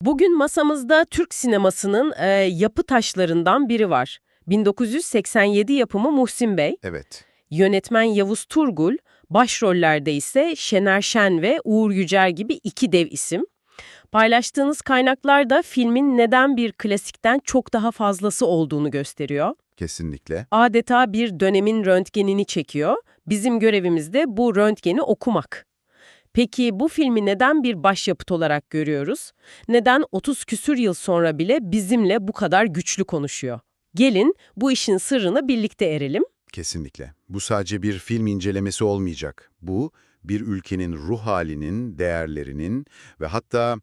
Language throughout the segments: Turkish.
Bugün masamızda Türk sinemasının e, yapı taşlarından biri var. 1987 yapımı Muhsin Bey, Evet. yönetmen Yavuz Turgul, başrollerde ise Şener Şen ve Uğur Yücel gibi iki dev isim. Paylaştığınız kaynaklar da filmin neden bir klasikten çok daha fazlası olduğunu gösteriyor. Kesinlikle. Adeta bir dönemin röntgenini çekiyor. Bizim görevimiz de bu röntgeni okumak. Peki bu filmi neden bir başyapıt olarak görüyoruz? Neden 30 küsür yıl sonra bile bizimle bu kadar güçlü konuşuyor? Gelin bu işin sırrını birlikte erelim. Kesinlikle. Bu sadece bir film incelemesi olmayacak. Bu bir ülkenin ruh halinin, değerlerinin ve hatta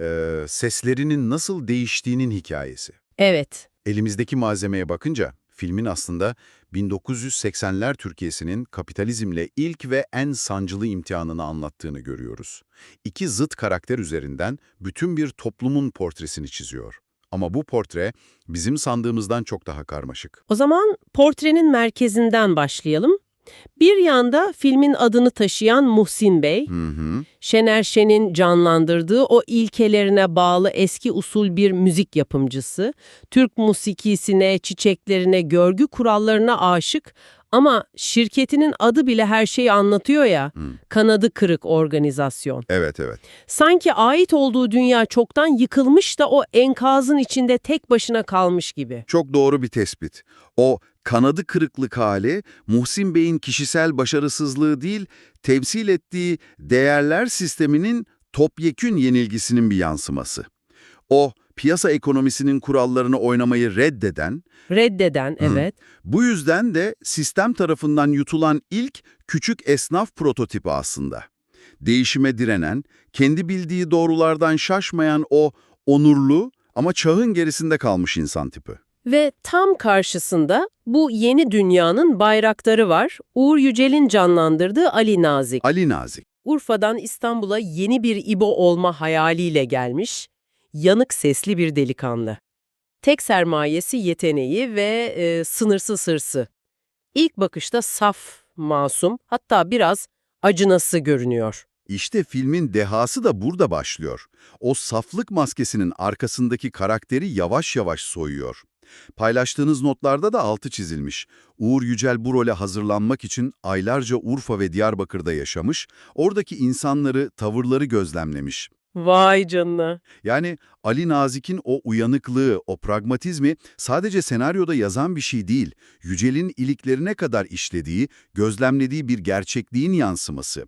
e, seslerinin nasıl değiştiğinin hikayesi. Evet, Elimizdeki malzemeye bakınca filmin aslında 1980'ler Türkiye'sinin kapitalizmle ilk ve en sancılı imtihanını anlattığını görüyoruz. İki zıt karakter üzerinden bütün bir toplumun portresini çiziyor. Ama bu portre bizim sandığımızdan çok daha karmaşık. o zaman portrenin merkezinden başlayalım. Bir yanda filmin adını taşıyan Muhsin Bey, Hı hı. Şener Şen'in canlandırdığı o ilkelerine bağlı eski usul bir müzik yapımcısı, Türk musikisine, çiçeklerine, görgü kurallarına aşık ama şirketinin adı bile her şeyi anlatıyor ya, kanadı kırık organizasyon. Evet, evet. Sanki ait olduğu dünya çoktan yıkılmış da o enkazın içinde tek başına kalmış gibi. Çok doğru bir tespit. O kanadı kırıklık hali Muhsin Bey'in kişisel başarısızlığı değil, temsil ettiği değerler sisteminin topyekün yenilgisinin bir yansıması. O piyasa ekonomisinin kurallarını oynamayı reddeden, Reddeden, evet. bu yüzden de sistem tarafından yutulan ilk küçük esnaf prototipi aslında. Değişime direnen, kendi bildiği doğrulardan şaşmayan o onurlu ama çağın gerisinde kalmış insan tipi. Ve tam karşısında bu yeni dünyanın bayraktarı var. Uğur Yücel'in canlandırdığı Ali Nazik. Ali Nazik. Urfa'dan İstanbul'a yeni bir İbo olma hayaliyle gelmiş, yanık sesli bir delikanlı. Tek sermayesi yeteneği ve e, sınırsız hırsı. İlk bakışta saf, masum, hatta biraz acınası görünüyor. İşte filmin dehası da burada başlıyor. O saflık maskesinin arkasındaki karakteri yavaş yavaş soyuyor. Paylaştığınız notlarda da altı çizilmiş. Uğur Yücel bu role hazırlanmak için aylarca Urfa ve Diyarbakır'da yaşamış, oradaki insanları, tavırları gözlemlemiş. Vay canına. Yani Ali Nazik'in o uyanıklığı, o pragmatizmi sadece senaryoda yazan bir şey değil, Yücel'in iliklerine kadar işlediği, gözlemlediği bir gerçekliğin yansıması.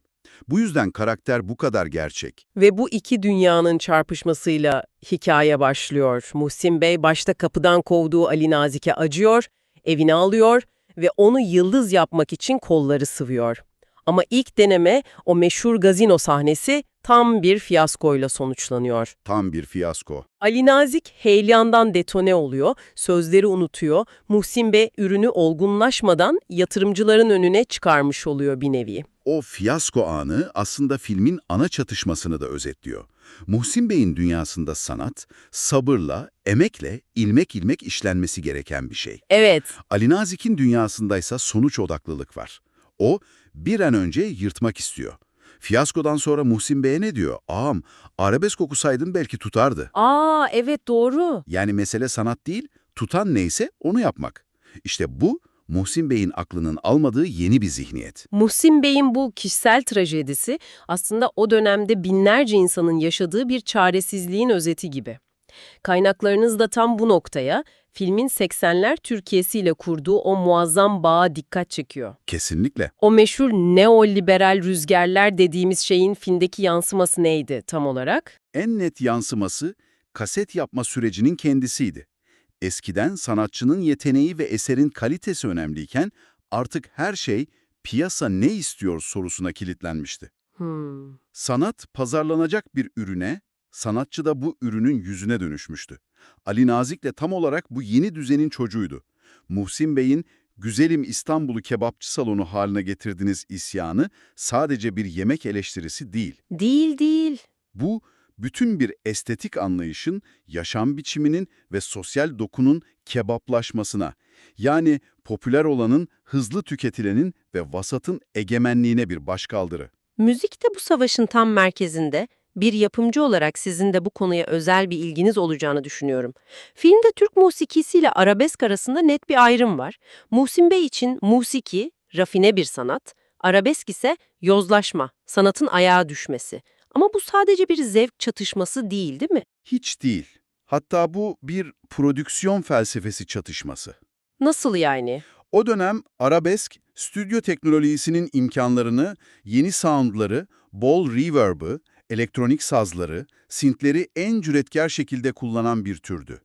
Bu yüzden karakter bu kadar gerçek. Ve bu iki dünyanın çarpışmasıyla hikaye başlıyor. Muhsin Bey başta kapıdan kovduğu Ali Nazik'e acıyor, evine alıyor ve onu yıldız yapmak için kolları sıvıyor. Ama ilk deneme o meşhur gazino sahnesi tam bir fiyaskoyla sonuçlanıyor. Tam bir fiyasko. Ali Nazik heyelandan detone oluyor, sözleri unutuyor, Muhsin Bey ürünü olgunlaşmadan yatırımcıların önüne çıkarmış oluyor bir nevi. O fiyasko anı aslında filmin ana çatışmasını da özetliyor. Muhsin Bey'in dünyasında sanat, sabırla, emekle, ilmek ilmek işlenmesi gereken bir şey. Evet, Ali Nazik'in dünyasındaysa sonuç odaklılık var. O, bir an önce yırtmak istiyor. Fiyaskodan sonra Muhsin Bey'e ne diyor? Ağam, arabesk okusaydın belki tutardı. aa evet doğru. Yani mesele sanat değil, tutan neyse onu yapmak. İşte bu, Muhsin Bey'in aklının almadığı yeni bir zihniyet. Muhsin Bey'in bu kişisel trajedisi aslında o dönemde binlerce insanın yaşadığı bir çaresizliğin özeti gibi. Kaynaklarınız da tam bu noktaya, filmin 80'ler Türkiye'siyle kurduğu o muazzam bağa dikkat çekiyor. Kesinlikle. O meşhur neoliberal rüzgarlar dediğimiz şeyin filmdeki yansıması neydi tam olarak? En net yansıması kaset yapma sürecinin kendisiydi. Eskiden sanatçının yeteneği ve eserin kalitesi önemliyken artık her şey piyasa ne istiyor sorusuna kilitlenmişti. Hmm. Sanat pazarlanacak bir ürüne, sanatçı da bu ürünün yüzüne dönüşmüştü. Ali Nazik de tam olarak bu yeni düzenin çocuğuydu. Muhsin Bey'in Güzelim İstanbul'u kebapçı salonu haline getirdiniz isyanı sadece bir yemek eleştirisi değil. Değil değil. Bu, bütün bir estetik anlayışın, yaşam biçiminin ve sosyal dokunun kebaplaşmasına, yani popüler olanın hızlı tüketilenin ve vasatın egemenliğine bir başkaldırı. Müzik de bu savaşın tam merkezinde. Bir yapımcı olarak sizin de bu konuya özel bir ilginiz olacağını düşünüyorum. Filmde Türk musikisiyle arabesk arasında net bir ayrım var. Muhsin Bey için musiki, rafine bir sanat, arabesk ise yozlaşma, sanatın ayağa düşmesi. Ama bu sadece bir zevk çatışması değil, değil mi? Hiç değil. Hatta bu bir prodüksiyon felsefesi çatışması. Nasıl yani? O dönem arabesk, stüdyo teknolojisinin imkanlarını, yeni soundları, bol reverb'ı, elektronik sazları, synthleri en cüretkar şekilde kullanan bir türdü.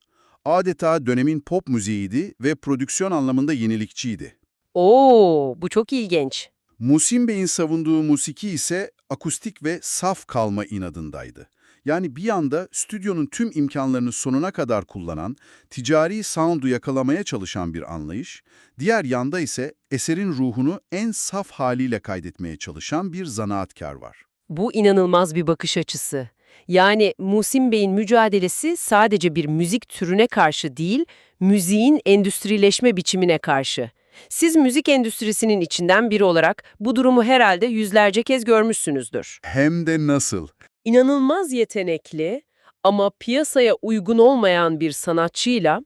Adeta dönemin pop müziğiydi ve prodüksiyon anlamında yenilikçiydi. Oo, bu çok ilginç. Musim Bey'in savunduğu musiki ise akustik ve saf kalma inadındaydı. Yani bir yanda stüdyonun tüm imkanlarını sonuna kadar kullanan, ticari sound'u yakalamaya çalışan bir anlayış, diğer yanda ise eserin ruhunu en saf haliyle kaydetmeye çalışan bir zanaatkar var. Bu inanılmaz bir bakış açısı. Yani Musim Bey'in mücadelesi sadece bir müzik türüne karşı değil, müziğin endüstrileşme biçimine karşı. Siz müzik endüstrisinin içinden biri olarak bu durumu herhalde yüzlerce kez görmüşsünüzdür. Hem de nasıl? İnanılmaz yetenekli ama piyasaya uygun olmayan bir sanatçıyla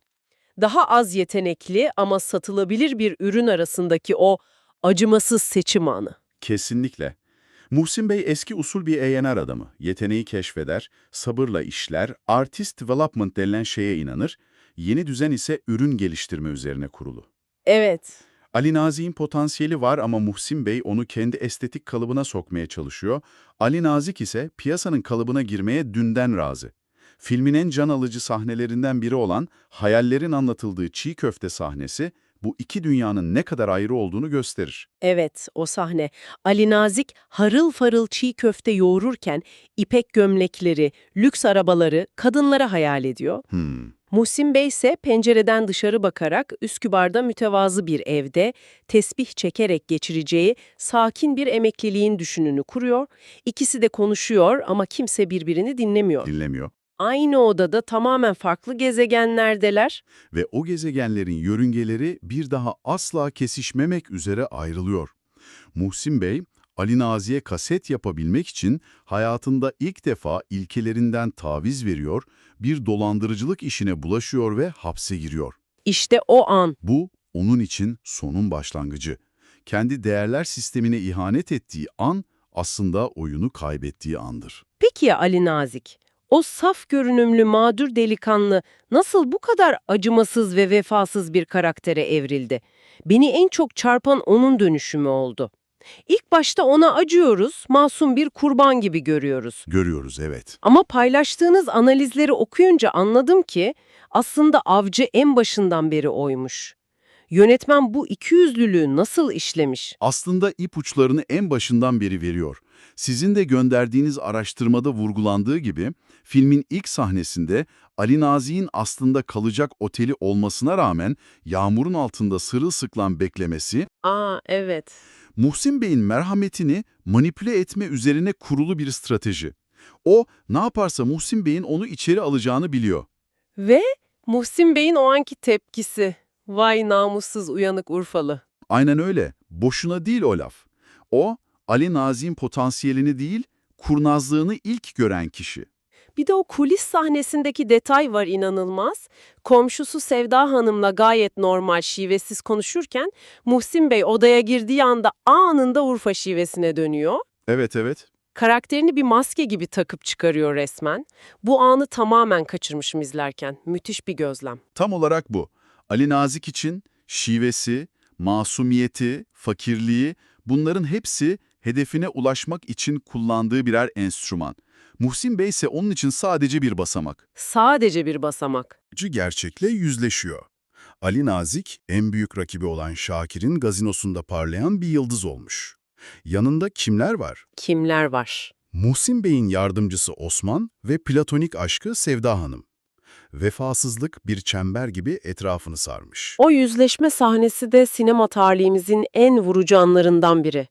daha az yetenekli ama satılabilir bir ürün arasındaki o acımasız seçim anı. Kesinlikle. Muhsin Bey eski usul bir A&R adamı. Yeteneği keşfeder, sabırla işler, artist development denilen şeye inanır. Yeni düzen ise ürün geliştirme üzerine kurulu. Evet. Ali Nazik'in potansiyeli var ama Muhsin Bey onu kendi estetik kalıbına sokmaya çalışıyor. Ali Nazik ise piyasanın kalıbına girmeye dünden razı. Filmin en can alıcı sahnelerinden biri olan hayallerin anlatıldığı çiğ köfte sahnesi bu iki dünyanın ne kadar ayrı olduğunu gösterir. Evet, o sahne. Ali Nazik harıl farıl çiğ köfte yoğururken ipek gömlekleri, lüks arabaları, kadınlara hayal ediyor. Hmm. Muhsin Bey ise pencereden dışarı bakarak Üskübar'da mütevazı bir evde tesbih çekerek geçireceği sakin bir emekliliğin düşününü kuruyor. İkisi de konuşuyor ama kimse birbirini dinlemiyor. Dinlemiyor. Aynı odada tamamen farklı gezegenlerdeler. Ve o gezegenlerin yörüngeleri bir daha asla kesişmemek üzere ayrılıyor. Muhsin Bey, Ali Nazi'ye kaset yapabilmek için hayatında ilk defa ilkelerinden taviz veriyor, bir dolandırıcılık işine bulaşıyor ve hapse giriyor. İşte o an Bu, onun için sonun başlangıcı. Kendi değerler sistemine ihanet ettiği an, aslında oyunu kaybettiği andır. Peki ya Ali Nazik? O saf görünümlü mağdur delikanlı nasıl bu kadar acımasız ve vefasız bir karaktere evrildi? Beni en çok çarpan onun dönüşümü oldu. İlk başta ona acıyoruz, masum bir kurban gibi görüyoruz. Görüyoruz, evet. Ama paylaştığınız analizleri okuyunca anladım ki aslında avcı en başından beri oymuş. Yönetmen bu ikiyüzlülüğü nasıl işlemiş? aslında ipuçlarını en başından beri veriyor. Sizin de gönderdiğiniz araştırmada vurgulandığı gibi, filmin ilk sahnesinde Ali Nazi'nin aslında kalacak oteli olmasına rağmen yağmurun altında sırılsıklam beklemesi, Aa evet. Muhsin Bey'in merhametini manipüle etme üzerine kurulu bir strateji. O, ne yaparsa Muhsin Bey'in onu içeri alacağını biliyor. Ve Muhsin Bey'in o anki tepkisi. Vay namussuz uyanık Urfalı. Aynen öyle. Boşuna değil o laf. O, Ali Nazi'nin potansiyelini değil, kurnazlığını ilk gören kişi. Bir de o kulis sahnesindeki detay var inanılmaz. Komşusu Sevda Hanım'la gayet normal şivesiz konuşurken Muhsin Bey odaya girdiği anda anında Urfa şivesine dönüyor. Evet, evet. Karakterini bir maske gibi takıp çıkarıyor resmen. Bu anı tamamen kaçırmışım izlerken. Müthiş bir gözlem. Tam olarak bu. Ali Nazik için şivesi, masumiyeti, fakirliği bunların hepsi hedefine ulaşmak için kullandığı birer enstrüman. Muhsin Bey ise onun için sadece bir basamak. Sadece bir basamak. gerçekle yüzleşiyor. Ali Nazik, en büyük rakibi olan Şakir'in gazinosunda parlayan bir yıldız olmuş. Yanında kimler var? Kimler var? Muhsin Bey'in yardımcısı Osman ve platonik aşkı Sevda Hanım. Vefasızlık bir çember gibi etrafını sarmış. O yüzleşme sahnesi de sinema tarihimizin en vurucu anlarından biri.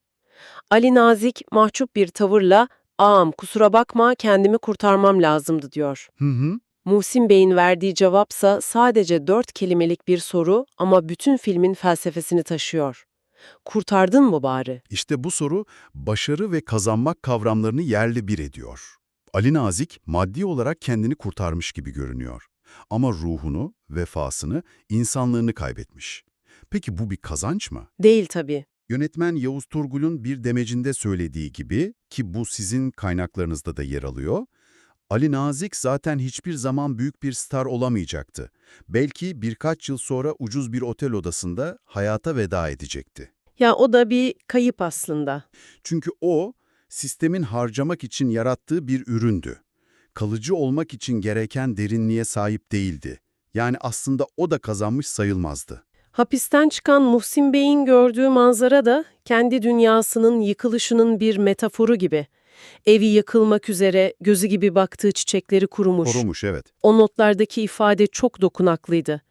Ali Nazik mahcup bir tavırla "Ağam kusura bakma kendimi kurtarmam lazımdı." diyor. Hı hı. Muhsin Bey'in verdiği cevapsa sadece dört kelimelik bir soru ama bütün filmin felsefesini taşıyor. Kurtardın mı bari? İşte bu soru başarı ve kazanmak kavramlarını yerli bir ediyor. Ali Nazik maddi olarak kendini kurtarmış gibi görünüyor. Ama ruhunu, vefasını, insanlığını kaybetmiş. Peki bu bir kazanç mı? Değil tabii. Yönetmen Yavuz Turgul'un bir demecinde söylediği gibi ki bu sizin kaynaklarınızda da yer alıyor, Ali Nazik zaten hiçbir zaman büyük bir star olamayacaktı. Belki birkaç yıl sonra ucuz bir otel odasında hayata veda edecekti. Ya o da bir kayıp aslında. Çünkü o, sistemin harcamak için yarattığı bir üründü. Kalıcı olmak için gereken derinliğe sahip değildi. Yani aslında o da kazanmış sayılmazdı. Hapisten çıkan Muhsin Bey'in gördüğü manzara da kendi dünyasının yıkılışının bir metaforu gibi. Evi yıkılmak üzere gözü gibi baktığı çiçekleri kurumuş. Korumuş evet. O notlardaki ifade çok dokunaklıydı.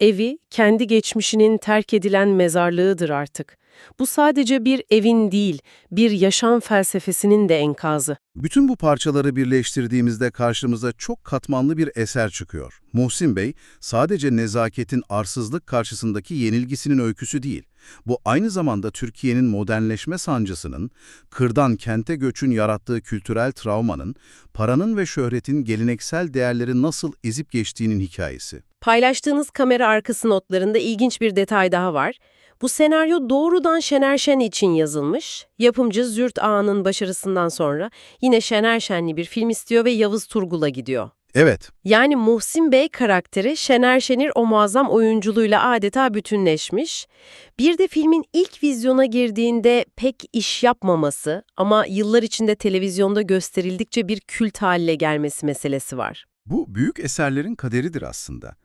Evi kendi geçmişinin terk edilen mezarlığıdır artık. Bu sadece bir evin değil, bir yaşam felsefesinin de enkazı. Bütün bu parçaları birleştirdiğimizde karşımıza çok katmanlı bir eser çıkıyor. Muhsin Bey sadece nezaketin arsızlık karşısındaki yenilgisinin öyküsü değil. Bu aynı zamanda Türkiye'nin modernleşme sancısının, kırdan kente göçün yarattığı kültürel travmanın, paranın ve şöhretin geleneksel değerleri nasıl ezip geçtiğinin hikayesi. Paylaştığınız kamera arkası notlarında ilginç bir detay daha var. Bu senaryo doğrudan Şener Şen için yazılmış. Yapımcı Zürt Ağa'nın başarısından sonra yine Şener Şenli bir film istiyor ve Yavuz Turgul'a gidiyor. Evet, Yani Muhsin Bey karakteri Şener Şen'in o muazzam oyunculuğuyla adeta bütünleşmiş. Bir de filmin ilk vizyona girdiğinde pek iş yapmaması ama yıllar içinde televizyonda gösterildikçe bir kült haline gelmesi meselesi var. bu büyük eserlerin kaderidir aslında.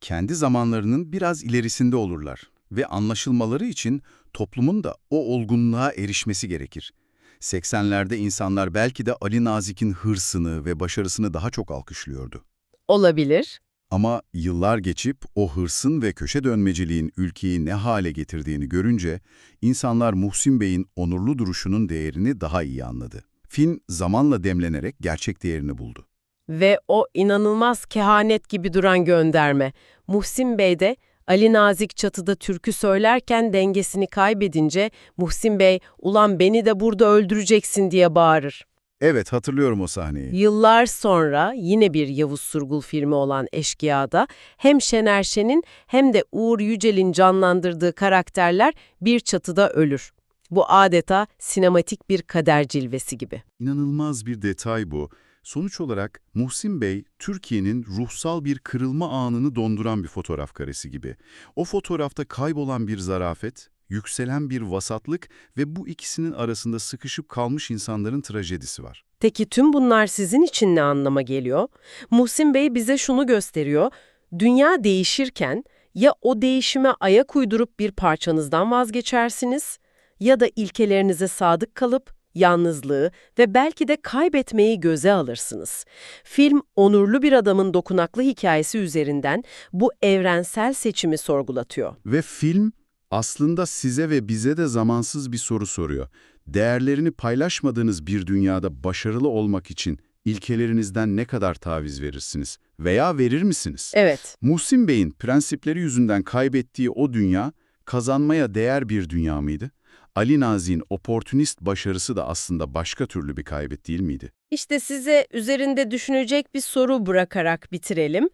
Kendi zamanlarının biraz ilerisinde olurlar ve anlaşılmaları için toplumun da o olgunluğa erişmesi gerekir. 80'lerde insanlar belki de Ali Nazik'in hırsını ve başarısını daha çok alkışlıyordu. Olabilir. Ama yıllar geçip o hırsın ve köşe dönmeciliğin ülkeyi ne hale getirdiğini görünce insanlar Muhsin Bey'in onurlu duruşunun değerini daha iyi anladı. Film zamanla demlenerek gerçek değerini buldu. Ve o inanılmaz kehanet gibi duran gönderme. Muhsin Bey de Ali Nazik çatıda türkü söylerken dengesini kaybedince Muhsin Bey ulan beni de burada öldüreceksin diye bağırır. Evet hatırlıyorum o sahneyi. Yıllar sonra yine bir Yavuz Surgul filmi olan Eşkıya'da hem Şener Şen'in hem de Uğur Yücel'in canlandırdığı karakterler bir çatıda ölür. Bu adeta sinematik bir kader cilvesi gibi. İnanılmaz bir detay bu. Sonuç olarak Muhsin Bey, Türkiye'nin ruhsal bir kırılma anını donduran bir fotoğraf karesi gibi. O fotoğrafta kaybolan bir zarafet, yükselen bir vasatlık ve bu ikisinin arasında sıkışıp kalmış insanların trajedisi var. Peki tüm bunlar sizin için ne anlama geliyor? Muhsin Bey bize şunu gösteriyor. Dünya değişirken ya o değişime ayak uydurup bir parçanızdan vazgeçersiniz ya da ilkelerinize sadık kalıp yalnızlığı ve belki de kaybetmeyi göze alırsınız. Film onurlu bir adamın dokunaklı hikayesi üzerinden bu evrensel seçimi sorgulatıyor. Ve film aslında size ve bize de zamansız bir soru soruyor. Değerlerini paylaşmadığınız bir dünyada başarılı olmak için ilkelerinizden ne kadar taviz verirsiniz veya verir misiniz? Evet. Muhsin Bey'in prensipleri yüzünden kaybettiği o dünya kazanmaya değer bir dünya mıydı? Ali Nazik'in oportunist başarısı da aslında başka türlü bir kaybet değil miydi? İşte size üzerinde düşünecek bir soru bırakarak bitirelim.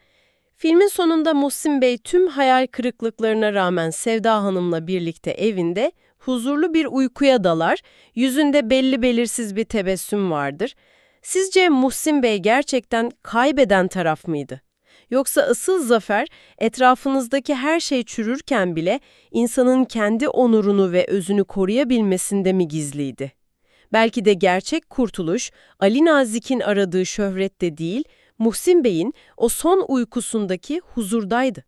Filmin sonunda Muhsin Bey tüm hayal kırıklıklarına rağmen Sevda Hanım'la birlikte evinde huzurlu bir uykuya dalar, yüzünde belli belirsiz bir tebessüm vardır. Sizce Muhsin Bey gerçekten kaybeden taraf mıydı? Yoksa asıl zafer etrafınızdaki her şey çürürken bile insanın kendi onurunu ve özünü koruyabilmesinde mi gizliydi? Belki de gerçek kurtuluş Ali Nazik'in aradığı şöhrette değil, Muhsin Bey'in o son uykusundaki huzurdaydı.